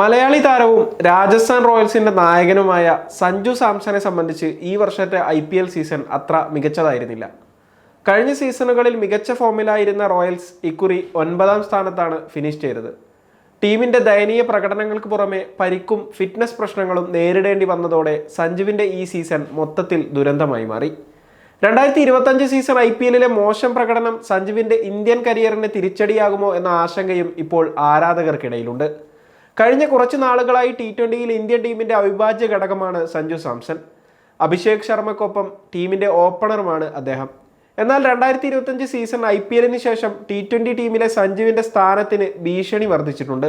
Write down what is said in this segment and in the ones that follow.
മലയാളി താരവും രാജസ്ഥാൻ റോയൽസിന്റെ നായകനുമായ സഞ്ജു സാംസനെ സംബന്ധിച്ച് ഈ വർഷത്തെ ഐ പി എൽ സീസൺ അത്ര മികച്ചതായിരുന്നില്ല. കഴിഞ്ഞ സീസണുകളിൽ മികച്ച ഫോമിലായിരുന്ന റോയൽസ് ഇക്കുറി ഒൻപതാം സ്ഥാനത്താണ് ഫിനിഷ് ചെയ്തത്. ടീമിന്റെ ദയനീയ പ്രകടനങ്ങൾക്ക് പുറമെ പരിക്കും ഫിറ്റ്നസ് പ്രശ്നങ്ങളും നേരിടേണ്ടി വന്നതോടെ സഞ്ജുവിന്റെ ഈ സീസൺ മൊത്തത്തിൽ ദുരന്തമായി മാറി. രണ്ടായിരത്തി ഇരുപത്തഞ്ച് സീസൺ ഐ പി എല്ലിലെ മോശം പ്രകടനം സഞ്ജുവിന്റെ ഇന്ത്യൻ കരിയറിന് തിരിച്ചടിയാകുമോ എന്ന ആശങ്കയും ഇപ്പോൾ ആരാധകർക്കിടയിലുണ്ട്. കഴിഞ്ഞ കുറച്ച് നാളുകളായി ടി ട്വന്റിയിൽ ഇന്ത്യൻ ടീമിന്റെ അവിഭാജ്യ ഘടകമാണ് സഞ്ജു സാംസൺ. അഭിഷേക് ശർമ്മക്കൊപ്പം ടീമിന്റെ ഓപ്പണറുമാണ് അദ്ദേഹം. എന്നാൽ രണ്ടായിരത്തി ഇരുപത്തഞ്ച് സീസൺ ഐ പി എല്ലിന് ശേഷം ടി ട്വന്റി ടീമിലെ സഞ്ജുവിന്റെ സ്ഥാനത്തിന് ഭീഷണി വർദ്ധിച്ചിട്ടുണ്ട്.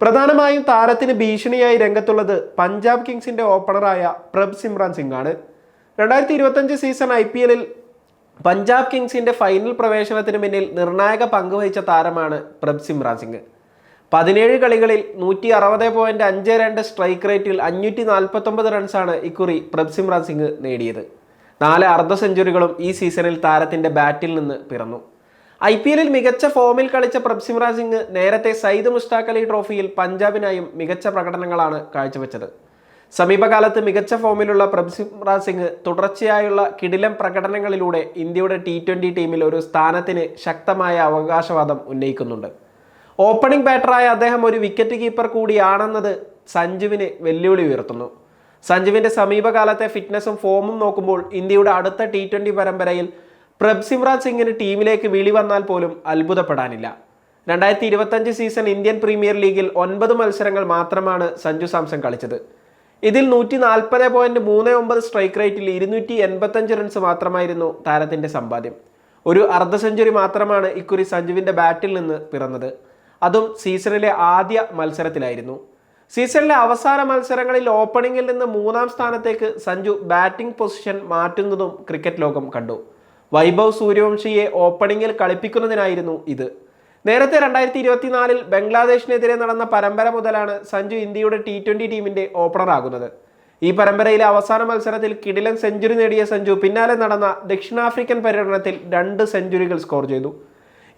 പ്രധാനമായും താരത്തിന് ഭീഷണിയായി രംഗത്തുള്ളത് പഞ്ചാബ് കിങ്സിന്റെ ഓപ്പണറായ പ്രഭ് സിമ്രാൻ സിംഗ് ആണ് രണ്ടായിരത്തി ഇരുപത്തഞ്ച് സീസൺ ഐ പി എല്ലിൽ പഞ്ചാബ് കിങ്സിന്റെ ഫൈനൽ പ്രവേശനത്തിന് പിന്നിൽ നിർണായക പങ്കുവഹിച്ച താരമാണ് പ്രഭ് സിമ്രാൻ സിംഗ്. പതിനേഴ് കളികളിൽ നൂറ്റി അറുപത് പോയിന്റ് അഞ്ച് രണ്ട് സ്ട്രൈക്ക് റേറ്റിൽ അഞ്ഞൂറ്റി നാൽപ്പത്തൊമ്പത് റൺസാണ് ഇക്കുറി പ്രഭ് സിമ്രാൻ സിംഗ് നേടിയത്. നാല് അർദ്ധ സെഞ്ചുറികളും ഈ സീസണിൽ താരത്തിന്റെ ബാറ്റിൽ നിന്ന് പിറന്നു. ഐ പി എല്ലിൽ മികച്ച ഫോമിൽ കളിച്ച പ്രഭ് സിമ്രാൻ സിംഗ് നേരത്തെ സയ്യിദ് മുഷ്താഖ് അലി ട്രോഫിയിൽ പഞ്ചാബിനായും മികച്ച പ്രകടനങ്ങളാണ് കാഴ്ചവെച്ചത്. സമീപകാലത്ത് മികച്ച ഫോമിലുള്ള പ്രഭ്സിമ്രാൻ സിംഗ് തുടർച്ചയായുള്ള കിടിലം പ്രകടനങ്ങളിലൂടെ ഇന്ത്യയുടെ ടി ടീമിൽ ഒരു സ്ഥാനത്തിന് ശക്തമായ അവകാശവാദം ഉന്നയിക്കുന്നുണ്ട്. ഓപ്പണിംഗ് ബാറ്ററായ അദ്ദേഹം ഒരു വിക്കറ്റ് കീപ്പർ കൂടിയാണെന്നത് സഞ്ജുവിന് വെല്ലുവിളി ഉയർത്തുന്നു. സഞ്ജുവിന്റെ സമീപകാലത്തെ ഫിറ്റ്നസും ഫോമും നോക്കുമ്പോൾ ഇന്ത്യയുടെ അടുത്ത ടി ട്വന്റി പരമ്പരയിൽ പ്രഭ് സിമ്രാൻ സിംഗിന് ടീമിലേക്ക് വിളി വന്നാൽ പോലും അത്ഭുതപ്പെടാനില്ല. രണ്ടായിരത്തി ഇരുപത്തഞ്ച് സീസൺ ഇന്ത്യൻ പ്രീമിയർ ലീഗിൽ ഒൻപത് മത്സരങ്ങൾ മാത്രമാണ് സഞ്ജു സാംസൺ കളിച്ചത്. ഇതിൽ നൂറ്റി നാൽപ്പത് പോയിന്റ് മൂന്ന് ഒമ്പത് സ്ട്രൈക്ക് റേറ്റിൽ ഇരുന്നൂറ്റി എൺപത്തഞ്ച് റൺസ് മാത്രമായിരുന്നു താരത്തിന്റെ സമ്പാദ്യം. ഒരു അർദ്ധ സെഞ്ചുറി മാത്രമാണ് ഇക്കുറി സഞ്ജുവിന്റെ ബാറ്റിൽ നിന്ന് പിറന്നത്. അതും സീസണിലെ ആദ്യ മത്സരത്തിലായിരുന്നു. സീസണിലെ അവസാന മത്സരങ്ങളിൽ ഓപ്പണിംഗിൽ നിന്ന് മൂന്നാം സ്ഥാനത്തേക്ക് സഞ്ജു ബാറ്റിംഗ് പൊസിഷൻ മാറ്റുന്നതും ക്രിക്കറ്റ് ലോകം കണ്ടു. വൈഭവ് സൂര്യവംശിയെ ഓപ്പണിംഗിൽ കളിപ്പിക്കുന്നതിനായിരുന്നു ഇത്. നേരത്തെ രണ്ടായിരത്തി ഇരുപത്തിനാലിൽ ബംഗ്ലാദേശിനെതിരെ നടന്ന പരമ്പര മുതലാണ് സഞ്ജു ഇന്ത്യയുടെ ടി ട്വന്റി ടീമിന്റെ ഓപ്പണറാകുന്നത് ഈ പരമ്പരയിലെ അവസാന മത്സരത്തിൽ കിടിലൻ സെഞ്ചുറി നേടിയ സഞ്ജു പിന്നാലെ നടന്ന ദക്ഷിണാഫ്രിക്കൻ പര്യടനത്തിൽ രണ്ട് സെഞ്ചുറികൾ സ്കോർ ചെയ്തു.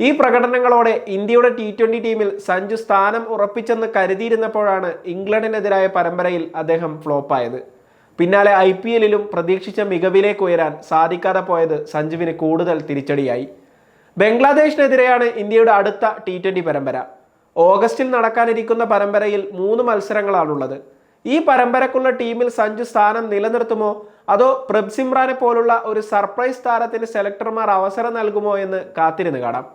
ഈ പ്രകടനങ്ങളോടെ ഇന്ത്യയുടെ ടി ട്വന്റി ടീമിൽ സഞ്ജു സ്ഥാനം ഉറപ്പിച്ചെന്ന് കരുതിയിരുന്നപ്പോഴാണ് ഇംഗ്ലണ്ടിനെതിരായ പരമ്പരയിൽ അദ്ദേഹം ഫ്ലോപ്പായത് പിന്നാലെ ഐ പി എല്ലിലും പ്രതീക്ഷിച്ച മികവിലേക്ക് ഉയരാൻ സാധിക്കാതെ പോയത് സഞ്ജുവിന് കൂടുതൽ തിരിച്ചടിയായി. ബംഗ്ലാദേശിനെതിരെയാണ് ഇന്ത്യയുടെ അടുത്ത ടി ട്വന്റി പരമ്പര. ഓഗസ്റ്റിൽ നടക്കാനിരിക്കുന്ന പരമ്പരയിൽ മൂന്ന് മത്സരങ്ങളാണുള്ളത്. ഈ പരമ്പരക്കുള്ള ടീമിൽ സഞ്ജു സ്ഥാനം നിലനിർത്തുമോ? അതോ പ്രഭ് പോലുള്ള ഒരു സർപ്രൈസ് താരത്തിന് സെലക്ടർമാർ അവസരം നൽകുമോ എന്ന് കാത്തിരുന്ന് കാണാം.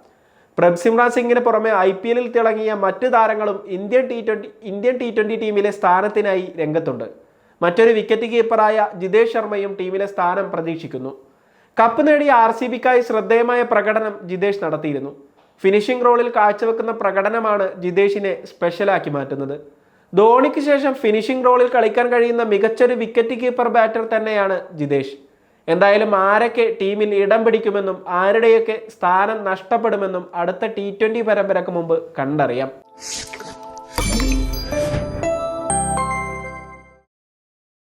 പ്രഭ് സിമ്രാൻ സിംഗിന് പുറമെ ഐ പി എല്ലിൽ തിളങ്ങിയ മറ്റ് താരങ്ങളും Indian T twenty Indian T twenty ടീമിലെ സ്ഥാനത്തിനായി രംഗത്തുണ്ട്. മറ്റൊരു വിക്കറ്റ് കീപ്പറായ ജിതേഷ് ശർമ്മയും ടീമിലെ സ്ഥാനം പ്രതീക്ഷിക്കുന്നു. കപ്പ് നേടിയ ആർ സി ബിക്കായി ശ്രദ്ധേയമായ പ്രകടനം ജിതേഷ് നടത്തിയിരുന്നു. ഫിനിഷിംഗ് റോളിൽ കാഴ്ചവെക്കുന്ന പ്രകടനമാണ് ജിതേഷിനെ സ്പെഷ്യലാക്കി മാറ്റുന്നത്. ധോണിക്ക് ശേഷം ഫിനിഷിംഗ് റോളിൽ കളിക്കാൻ കഴിയുന്ന മികച്ചൊരു വിക്കറ്റ് കീപ്പർ ബാറ്റർ തന്നെയാണ് ജിതേഷ്. എന്തായാലും ആരൊക്കെ ടീമിൽ ഇടം പിടിക്കുമെന്നും ആരുടെയൊക്കെ സ്ഥാനം നഷ്ടപ്പെടുമെന്നും അടുത്ത ടി ട്വന്റി പരമ്പരക്ക് മുമ്പ് കണ്ടറിയാം.